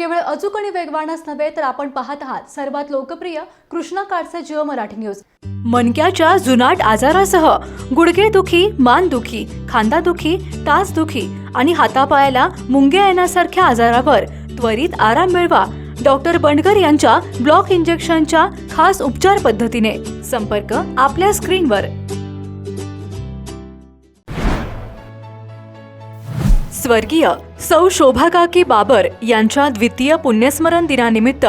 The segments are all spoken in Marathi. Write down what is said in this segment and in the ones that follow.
केवळ अचूक आणि वेगवानच नव्हे तर आपण पाहत आहात सर्वात लोकप्रिय कृष्णा काडचे जिओ मराठी न्यूज. मनक्याच्या जुनाट आजारासह गुडघेदुखी मानदुखी खांदादुखी तासदुखी आणि हातापायाला मुंग्या येण्यासारख्या आजारावर त्वरित आराम मिळवा डॉक्टर बंडकर यांच्या ब्लॉक इंजेक्शनच्या खास उपचार पद्धतीने. संपर्क आपल्या स्क्रीनवर. स्वर्गीय सौ शोभाकाकी बाबर यांच्या द्वितीय पुण्यस्मरण दिनानिमित्त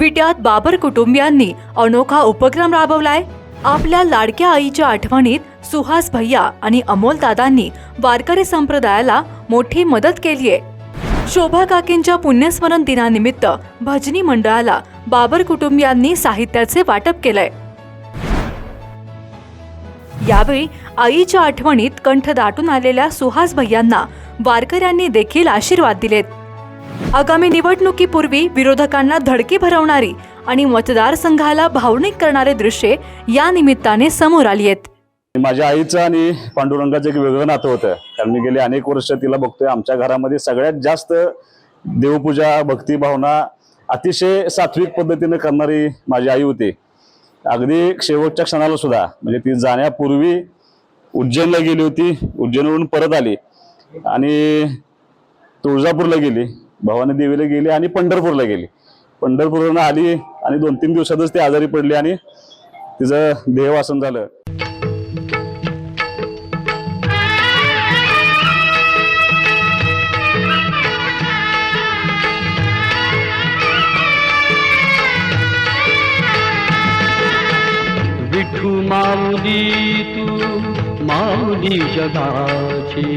विट्यात बाबर कुटुंबियांनी अनोखा उपक्रम राबवलाय. आपल्या लाडक्या आईच्या आठवणीत सुहास भैया आणि अमोल दादांनी वारकरी संप्रदायाला मोठी मदत केलीये. शोभा काकींच्या पुण्यस्मरण दिनानिमित्त भजनी मंडळाला बाबर कुटुंबियांनी साहित्याचे वाटप केलंय. यावेळी आईच्या आठवणीत कंठ दाटून आलेल्या सुहास भैयांना वारकऱ्यांनी देखील आशीर्वाद दिलेत. आगामी निवडणुकीपूर्वी विरोधकांना धडकी भरवणारी आणि मतदारसंघाला भावनिक करणारे दृश्ये या निमित्ताने समोर आली आहेत. माझ्या आईचं आणि पांडुरंगाचं एक वेगळं नातं होतं. कारण मी गेली अनेक वर्ष तिला बघतोय. आमच्या घरामध्ये सगळ्यात जास्त देवपूजा भक्तिभावना अतिशय सात्विक पद्धतीने करणारी माझी आई होती. अगदी शेवटच्या क्षणाला सुद्धा म्हणजे ती जाण्यापूर्वी उज्जैनला गेली होती उज्जैनवरून परत आली. आणि तुळजापूरला गेली भवानी देवीला गेली आणि पंढरपूरला गेली. पंढरपूरला आली आणि दोन तीन दिवसातच ती आजारी पडली आणि तिचं देहवासन झालं. विठू माऊली तू माऊली जगाची.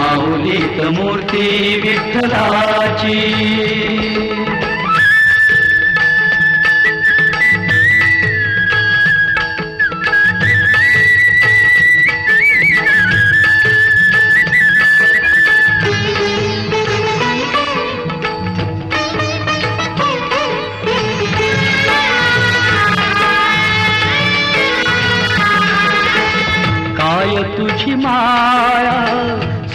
माऊलीत मूर्ती विठ्ठलाची. तुझी माया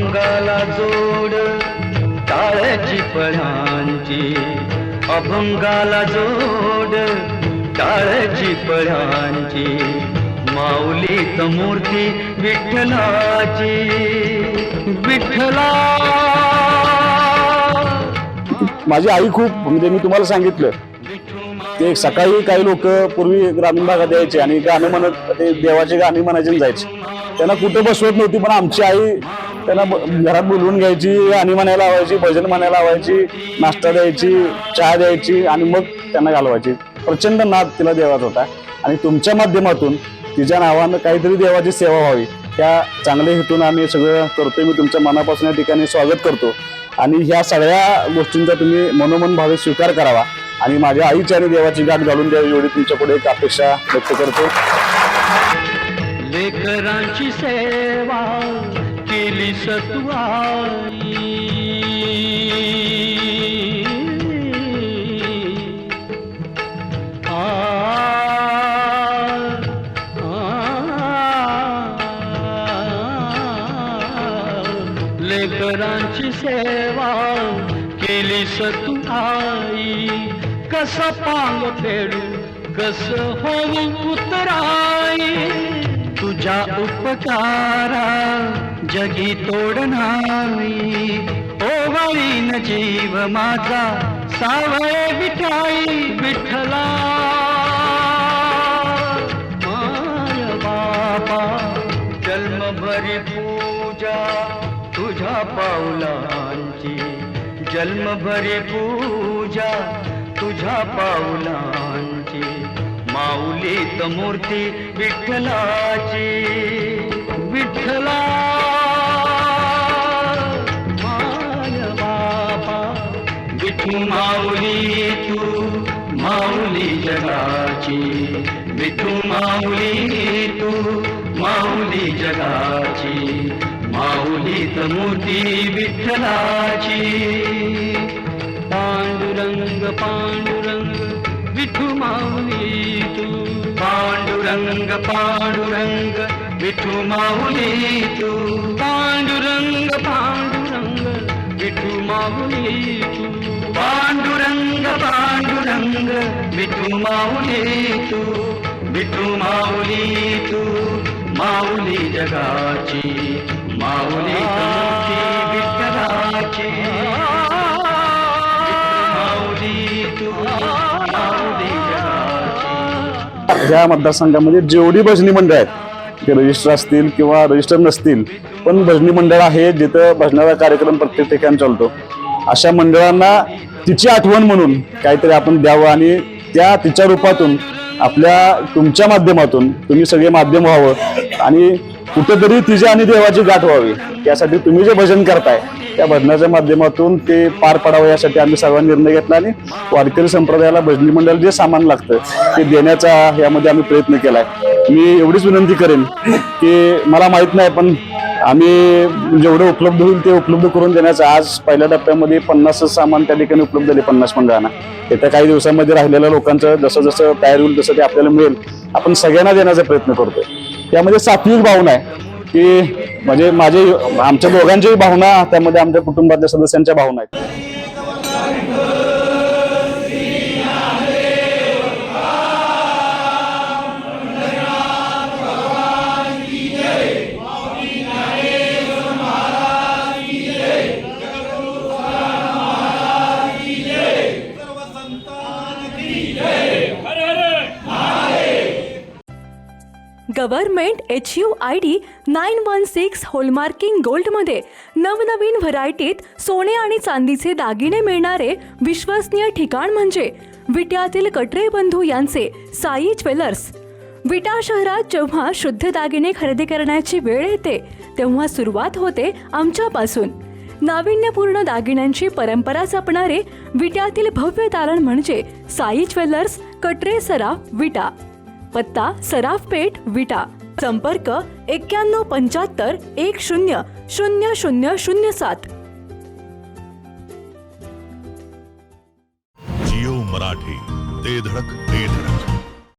अभंगाला जोड टाळ्याची पळांची. अभंगाला जोड टाळ्याची पळांची. माऊली मूर्ती विठ्ठलाची. विठ्ठला! माझी आई खूप म्हणजे मी तुम्हाला सांगितलं ते सकाळी काही लोक पूर्वी ग्रामीण भागात यायचे आणि गाणं म्हणत ते देवाचे गाणे म्हणायचे जायचे. त्यांना कुठं बसवत नव्हती पण आमची आई त्यांना ब- घरात बोलवून घ्यायची आणि म्हणायला लावायची भजन म्हणायला लावायची नाश्ता द्यायची चहा द्यायची आणि मग त्यांना घालवायची. प्रचंड नाद तिला देवाचा होता. आणि तुमच्या माध्यमातून तिच्या नावानं काहीतरी देवाची सेवा व्हावी त्या चांगल्या हेतून आम्ही सगळं करतोय. मी तुमच्या मनापासून या ठिकाणी स्वागत करतो. आणि ह्या सगळ्या गोष्टींचा तुम्ही मनोमन भावे स्वीकार करावा. आणि माझ्या आईची आणि देवाची गाठ घालून द्यावी एवढी तुमच्यापुढे एक अपेक्षा व्यक्त करतो. लेकरांची सेवा गेली सतुआई लेकरांची सेवा केली सतू आई कसं पांग फेडू कस होऊ उतराई तुझ्या उपकारा जगी तोडणारी नाही. ओवाळीन जीव माझा सावळे विठाई विठ्ठला. माय बाबा जन्मभरी पूजा तुझ्या पावलांची. जन्मभरी पूजा तुझ्या पावलांची. माऊलीत मूर्ती विठ्ठलाची. विठ्ठला माऊली तू माऊली जगाची। विठू माऊली तू माऊली जगाची। माऊलीत मूर्ती विठ्ठलाची। पांडुरंग पांडुरंग विठू माऊली तू। पांडुरंग पांडुरंग विठू माऊली तू। पांडुरंग पांडुरंग विठू माऊली तू। रंग विठू माऊली तू विठू माऊली तू माऊली जगाची माऊली विठ्ठलाची माऊली तू माऊली जगाची या मतदारसंघामध्ये जेवढी भजनी मंडळ आहेत ते रजिस्टर असतील किंवा रजिस्टर नसतील पण भजनी मंडळ आहे जिथं भजनाचा कार्यक्रम प्रत्येक ठिकाणी चालतो. अशा मंडळांना तिची आठवण म्हणून काहीतरी आपण द्यावं आणि त्या तिच्या रूपातून आपल्या तुमच्या माध्यमातून तुम्ही सगळे माध्यम व्हावं आणि कुठेतरी तिच्या आणि देवाची गाठ व्हावी. यासाठी तुम्ही जे भजन करताय त्या भजनाच्या माध्यमातून ते पार पडावं यासाठी आम्ही सर्वांनी निर्णय घेतला आणि वारकरी संप्रदायाला भजनी मंडळ जे सामान लागतं ते देण्याचा यामध्ये आम्ही प्रयत्न केलाय. मी एवढीच विनंती करेन की मला माहीत नाही पण आम्ही जेवढे उपलब्ध होईल ते उपलब्ध करून देण्याचं आज पहिल्या टप्प्यामध्ये पन्नास सामान त्या ठिकाणी उपलब्ध झाले पन्नास मंडळांना येत्या काही दिवसांमध्ये राहिलेल्या लोकांचं जसं जसं तयार होईल तसं ते आपल्याला मिळेल. आपण सगळ्यांना देण्याचा प्रयत्न करतोय. त्यामध्ये सात्विक भावना आहे की म्हणजे माझे आमच्या दोघांच्याही भावना त्यामध्ये आमच्या कुटुंबातल्या सदस्यांच्या भावना आहेत. Government H U I D nine one six hallmarking गोल्डमध्ये नवनवीन व्हरायटीत सोने आणि चांदीचे दागिने मिळणारे विश्वसनीय ठिकाण म्हणजे विट्यातील कटरे बंधू यांचे साई ज्वेलर्स. विटा शहरात जेव्हा शुद्ध दागिने खरेदी करण्याची वेळ येते तेव्हा सुरुवात होते आमच्यापासून. नाविन्यपूर्ण दागिन्यांची परंपरा जपणारे विट्यातील भव्य दालन म्हणजे साई ज्वेलर्स कटरे सराफ विटा. पत्ता सराफ पेठ विटा. संपर्क एक्क्याण्णव पंच्याहत्तर एक शून्य शून्य शून्य शून्य सात. जिओ मराठी ते धडक ते धडक.